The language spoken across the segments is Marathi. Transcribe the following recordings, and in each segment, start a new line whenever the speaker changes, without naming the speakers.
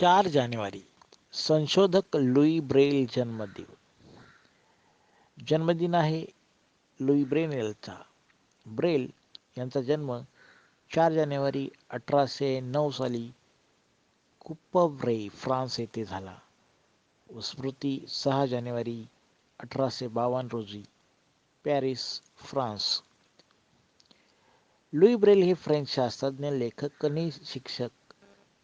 चार जानेवारी संशोधक लुई ब्रेल जन्मदिन. जन्मदिन आहे लुई ब्रेनेलचा. ब्रेल यांचा जन्म चार जानेवारी अठराशे नऊ साली कुप्पव्रे फ्रान्स येथे झाला. व स्मृती सहा जानेवारी अठराशे बावन्न रोजी पॅरिस फ्रान्स. लुई ब्रेल हे फ्रेंच शास्त्रज्ञ लेखक आणि शिक्षक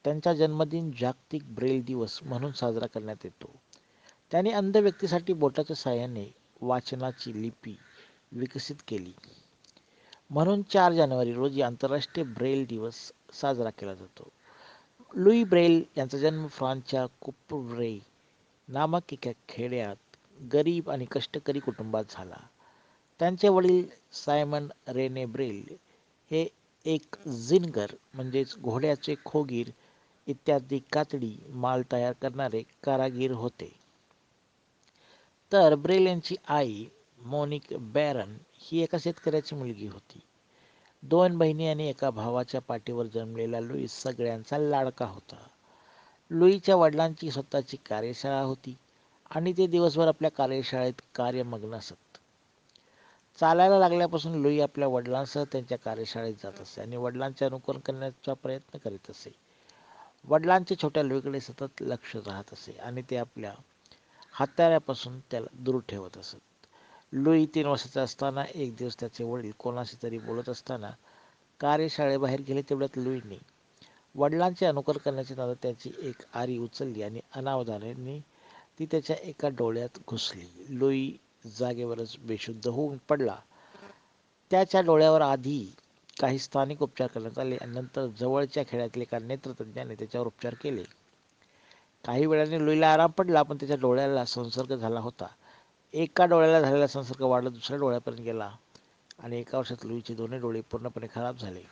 त्यांचा जन्मदिन जागतिक ब्रेल दिवस म्हणून साजरा करण्यात येतो. त्याने अंध व्यक्तीसाठी बोटाच्या साहाय्याने वाचनाची लिपी विकसित केली. म्हणून चार जानेवारी रोजी आंतरराष्ट्रीय ब्रेल दिवस साजरा केला जातो. लुई ब्रेल यांचा जन्म फ्रान्सच्या कुप्पव्रे नामक एका खेड्यात गरीब आणि कष्टकरी कुटुंबात झाला. त्यांचे वडील सायमन रेने ब्रेल हे एक जिनगर म्हणजेच घोड्याचे खोगीर इत्यादी कातडी माल तयार करणारे कारागीर होते. तर ब्रेल यांची आई मोनिक बॅरन ही एका शेतकऱ्याची मुलगी होती. दोन बहिणी आणि एका भावाच्या पाठीवर जन्मलेला लुईस सगळ्यांचा लाडका होता. लुईच्या वडिलांची स्वतःची कार्यशाळा होती आणि ते दिवसभर आपल्या कार्यशाळेत कार्यमग्न असत. चालायला लागल्यापासून लुई आपल्या वडिलांसह त्यांच्या कार्यशाळेत जात असे आणि वडिलांचे अनुकरण करण्याचा प्रयत्न करीत असे. वडिलांचे छोट्या लोईकडे सतत लक्ष राहत असे आणि ते आपल्या हाताऱ्यापासून त्याला दूर ठेवत असत. लुई तीन वर्षाचा असताना एक दिवस त्याचे वडील कोणाशी तरी बोलत असताना कार्यशाळेबाहेर गेले तेवढ्यात लुईनी वडिलांचे अनुकरण करण्याची नादात त्याची एक आरी उचलली आणि अनावधानाने ती त्याच्या एका डोळ्यात घुसली. लुई जागेवरच बेशुद्ध होऊन पडला. त्याच्या डोळ्यावर आधी काही स्थानिक उपचार करण्यात आले आणि नंतर जवळच्या खेड्यातील एका नेत्रतज्ञाने त्याच्यावर उपचार केले. काही वेळाने लुईला आराम पडला पण त्याच्या डोळ्याला संसर्ग झाला होता. एका डोळ्याला झालेला संसर्ग वाढला दुसऱ्या डोळ्यापर्यंत गेला आणि एका वर्षात लुईचे दोन्ही डोळे पूर्णपणे खराब झाले.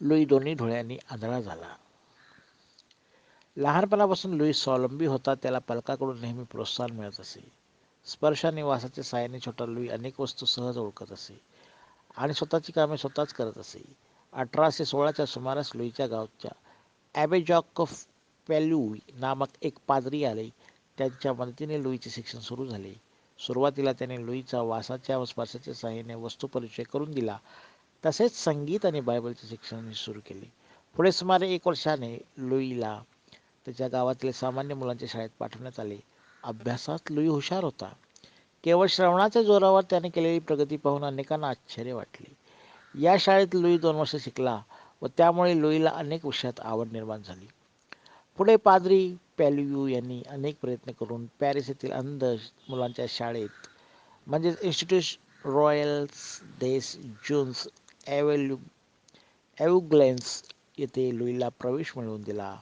लुई दोन्ही डोळ्यांनी आंधळा झाला. लहानपणापासून लुई स्वावलंबी होता त्याला पालकाकडून नेहमी प्रोत्साहन मिळत असे. स्पर्शाने वासाच्या साहाय्याने छोटा लुई अनेक वस्तू सहज ओळखत असे. आणि स्वतःची कामे स्वतःच करत असे. अठराशे सोळाच्या सुमारास लुईच्या गावच्या ॲबेजॉक ऑफ पॅल्यू नामक एक पादरी आले. त्यांच्या मदतीने लुईचे शिक्षण सुरू झाले. सुरुवातीला त्याने लुईचा वासाच्या व स्पर्शाच्या साहाय्याने वस्तू परिचय करून दिला. तसेच संगीत आणि बायबलचे शिक्षण सुरू केले. पुढे सुमारे एक वर्षाने लुईला त्याच्या गावातील सामान्य मुलांच्या शाळेत पाठवण्यात आले. अभ्यासात लुई हुशार होता. केवळ श्रवणाच्या जोरावर त्याने केलेली प्रगती पाहून अनेकांना आश्चर्य वाटले. या शाळेत लुई दोन वर्ष शिकला व त्यामुळे लुईला अनेक विषयात आवड निर्माण झाली. पुढे पादरी पॅल्यू यांनी अनेक प्रयत्न करून पॅरिस येथील अंध मुलांच्या शाळेत म्हणजेच इन्स्टिट्यूट रॉयल्स देस जून्स ॲव्हल्यू एव्हुग्लेन्स येथे लुईला प्रवेश मिळवून दिला.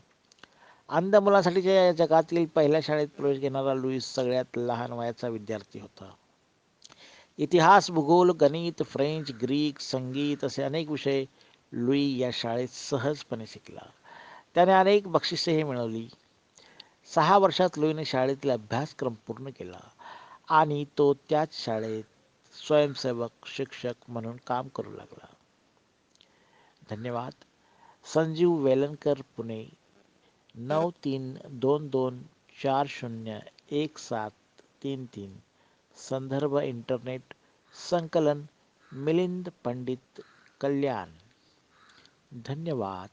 अंध मुलांसाठीच्या या जगातील पहिल्या शाळेत प्रवेश घेणारा लुईस सगळ्यात लहान वयाचा विद्यार्थी होता. इतिहास भूगोल गणित फ्रेंच ग्रीक संगीत असे अनेक विषय लुई या शाळेत सहजपणे शिकला. त्याने अनेक बक्षिसेही मिळवली. सहा वर्षात लुईने शाळेतील अभ्यासक्रम पूर्ण केला आणि तो त्याच शाळेत स्वयंसेवक शिक्षक म्हणून काम करू लागला. धन्यवाद. संजीव वेलनकर पुणे. नऊ तीन दोन दोन चार शून्य एक सात तीन तीन. संदर्भ इंटरनेट संकलन मिलिंद पंडित कल्याण. धन्यवाद.